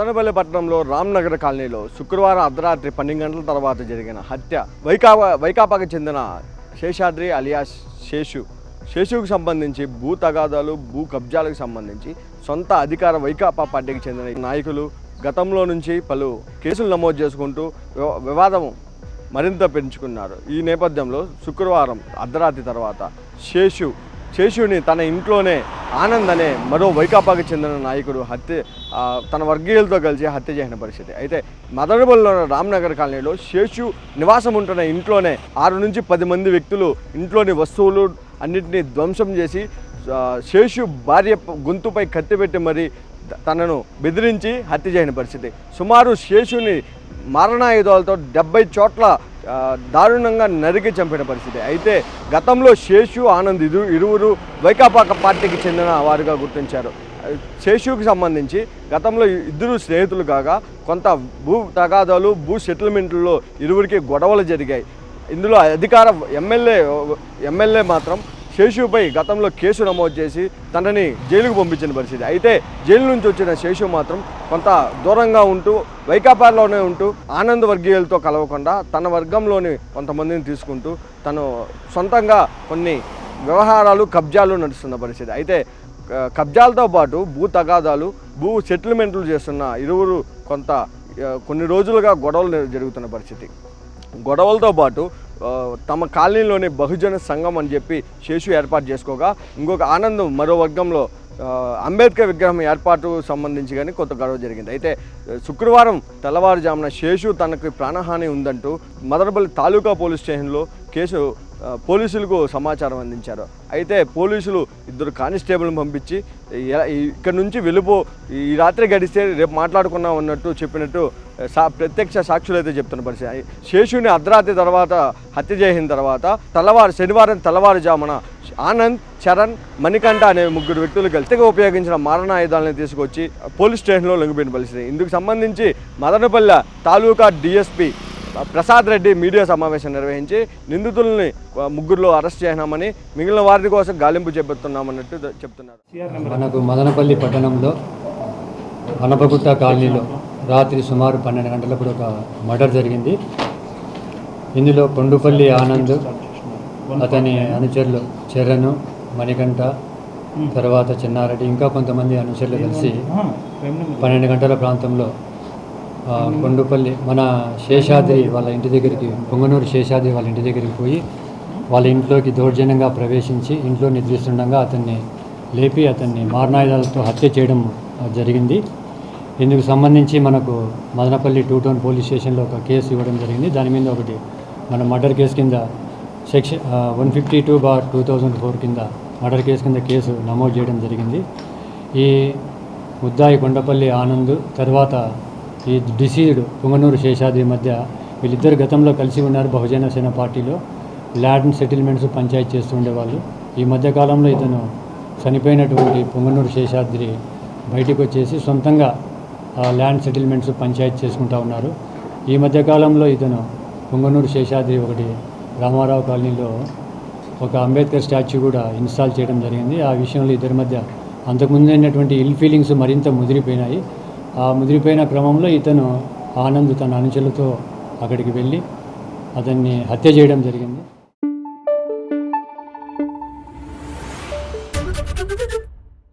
మదనపల్లి పట్టణంలో రామ్నగర్ కాలనీలో శుక్రవారం అర్ధరాత్రి పన్నెండు గంటల తర్వాత జరిగిన హత్య. వైకాపా వైకాపాకు చెందిన శేషాద్రి అలియాస్ శేషు. శేషుకు సంబంధించి భూ తగాదాలు భూ కబ్జాలకు సంబంధించి సొంత అధికార వైకాపా పార్టీకి చెందిన నాయకులు గతంలో నుంచి పలు కేసులు నమోదు చేసుకుంటూ వివా- వివాదం మరింత పెంచుకున్నారు. ఈ నేపథ్యంలో శుక్రవారం అర్ధరాత్రి తర్వాత శేషు శేషుని తన ఇంట్లోనే ఆనంద్ అనే మరో వైకాపాకి చెందిన నాయకుడు హత్య తన వర్గీయులతో కలిసి హత్య చేసిన పరిస్థితి. అయితే మదనబల్లోని రామ్నగర్ కాలనీలో శేషు నివాసం ఉంటున్న ఇంట్లోనే ఆరు నుంచి పది మంది వ్యక్తులు ఇంట్లోని వస్తువులు అన్నింటినీ ధ్వంసం చేసి శేషు భార్య గొంతుపై కత్తిపెట్టి మరి తనను బెదిరించి హత్య చేయని పరిస్థితి. సుమారు శేషుని మారణాయుధాలతో డెబ్బై చోట్ల దారుణంగా నరికి చంపిన పరిస్థితి. అయితే గతంలో శేషు ఆనంద్ ఇరు ఇరువురు వైకాపా పార్టీకి చెందిన వారుగా గుర్తించారు. శేషుకి సంబంధించి గతంలో ఇద్దరు స్నేహితులు కాగా కొంత భూ తగాదాలు భూ సెటిల్మెంట్లలో ఇరువురికి గొడవలు జరిగాయి. ఇందులో అధికార ఎమ్మెల్యే ఎమ్మెల్యే మాత్రం శేషుపై గతంలో కేసు నమోదు చేసి తనని జైలుకు పంపించిన పరిస్థితి. అయితే జైలు నుంచి వచ్చిన శేషు మాత్రం కొంత దూరంగా ఉంటూ వైకాపాలోనే ఉంటూ ఆనంద్ వర్గీయులతో కలవకుండా తన వర్గంలోని కొంతమందిని తీసుకుంటూ తను సొంతంగా కొన్ని వ్యవహారాలు కబ్జాలు నడుస్తున్న పరిస్థితి. అయితే కబ్జాలతో పాటు భూ తగాదాలు భూ సెటిల్మెంట్లు చేస్తున్న ఇరువురు కొంత కొన్ని రోజులుగా గొడవలు జరుగుతున్న పరిస్థితి. గొడవలతో పాటు తమ కాలనీలోనే బహుజన సంఘం అని చెప్పి శేషు ఏర్పాటు చేసుకోగా ఇంకొక ఆనందం మరో వర్గంలో అంబేద్కర్ విగ్రహం ఏర్పాటు సంబంధించి కానీ కొంత గొడవ జరిగింది. అయితే శుక్రవారం తెల్లవారుజామున శేషు తనకు ప్రాణహాని ఉందంటూ మదనపల్లి తాలూకా పోలీస్ స్టేషన్లో కేసు పోలీసులకు సమాచారం అందించారు. అయితే పోలీసులు ఇద్దరు కానిస్టేబుల్ని పంపించి ఇక్కడ నుంచి వెళ్ళిపో ఈ రాత్రి గడిస్తే రేపు మాట్లాడుకున్నాం అన్నట్టు చెప్పినట్టు సా ప్రత్యక్ష సాక్షులు అయితే చెప్తున్న పరిస్థితి. శేషుని అర్ధరాత్రి తర్వాత హత్య చేసిన తర్వాత తెల్లవారు శనివారం తెల్లవారుజామున ఆనంద్ చరణ్ మణికంఠ అనే ముగ్గురు వ్యక్తులు కలిసి ఉపయోగించిన మారణాయుధాలను తీసుకొచ్చి పోలీస్ స్టేషన్లో లొంగిపోయిన పరిస్థితి. ఇందుకు సంబంధించి మదనపల్లె తాలూకా డిఎస్పి ప్రసాద్ రెడ్డి మీడియా సమావేశం నిర్వహించి నిందితుల్ని ముగ్గురులో అరెస్ట్ చేసినామని మిగిలిన వారి కోసం గాలింపు చేపడుతున్నామన్నట్టు చెప్తున్నారు. మనకు మదనపల్లి పట్టణంలో అనపగుట్ట కాలనీలో రాత్రి సుమారు పన్నెండు గంటలప్పుడు ఒక మర్డర్ జరిగింది. ఇందులో కొండుపల్లి ఆనంద్ అతని అనుచరులు చరణ్ మణికంఠ తర్వాత చిన్నారెడ్డి ఇంకా కొంతమంది అనుచరులు కలిసి పన్నెండు గంటల ప్రాంతంలో కొండుపల్లి మన శేషాద్రి వాళ్ళ ఇంటి దగ్గరికి పొంగనూరు శేషాద్రి వాళ్ళ ఇంటి దగ్గరికి పోయి వాళ్ళ ఇంట్లోకి దౌర్జన్యంగా ప్రవేశించి ఇంట్లో నిద్రిస్తుండగా అతన్ని లేపి అతన్ని మారణాయుధాలతో హత్య చేయడం జరిగింది. ఇందుకు సంబంధించి మనకు మదనపల్లి టూ టౌన్ పోలీస్ స్టేషన్లో ఒక కేసు ఇవ్వడం జరిగింది. దాని మీద ఒకటి మన మర్డర్ కేసు కింద section one fifty two bar two thousand four కింద మర్డర్ కేసు కింద కేసు నమోదు చేయడం జరిగింది. ఈ ముద్దాయి కొండపల్లి ఆనంద్ తర్వాత ఈ డిసీజ్డ్ పుంగనూరు శేషాద్రి మధ్య వీళ్ళిద్దరు గతంలో కలిసి ఉన్నారు. బహుజన సేన పార్టీలో ల్యాండ్ సెటిల్మెంట్స్ పంచాయతీ చేస్తూ ఉండేవాళ్ళు. ఈ మధ్యకాలంలో ఇతను చనిపోయినటువంటి పుంగనూరు శేషాద్రి బయటికి వచ్చేసి సొంతంగా ల్యాండ్ సెటిల్మెంట్స్ పంచాయతీ చేసుకుంటా ఉన్నారు. ఈ మధ్యకాలంలో ఇతను పొంగనూరు శేషాద్రి ఒకటి రామారావు కాలనీలో ఒక అంబేద్కర్ స్టాచ్యూ కూడా ఇన్స్టాల్ చేయడం జరిగింది. ఆ విషయంలో ఇద్దరి మధ్య అంతకుముందు అయినటువంటి ఇల్ ఫీలింగ్స్ మరింత ముదిరిపోయినాయి. ఆ ముదిరిపోయిన క్రమంలో ఇతను ఆనంద్ తన అనుచరులతో అక్కడికి వెళ్ళి అతన్ని హత్య చేయడం జరిగింది.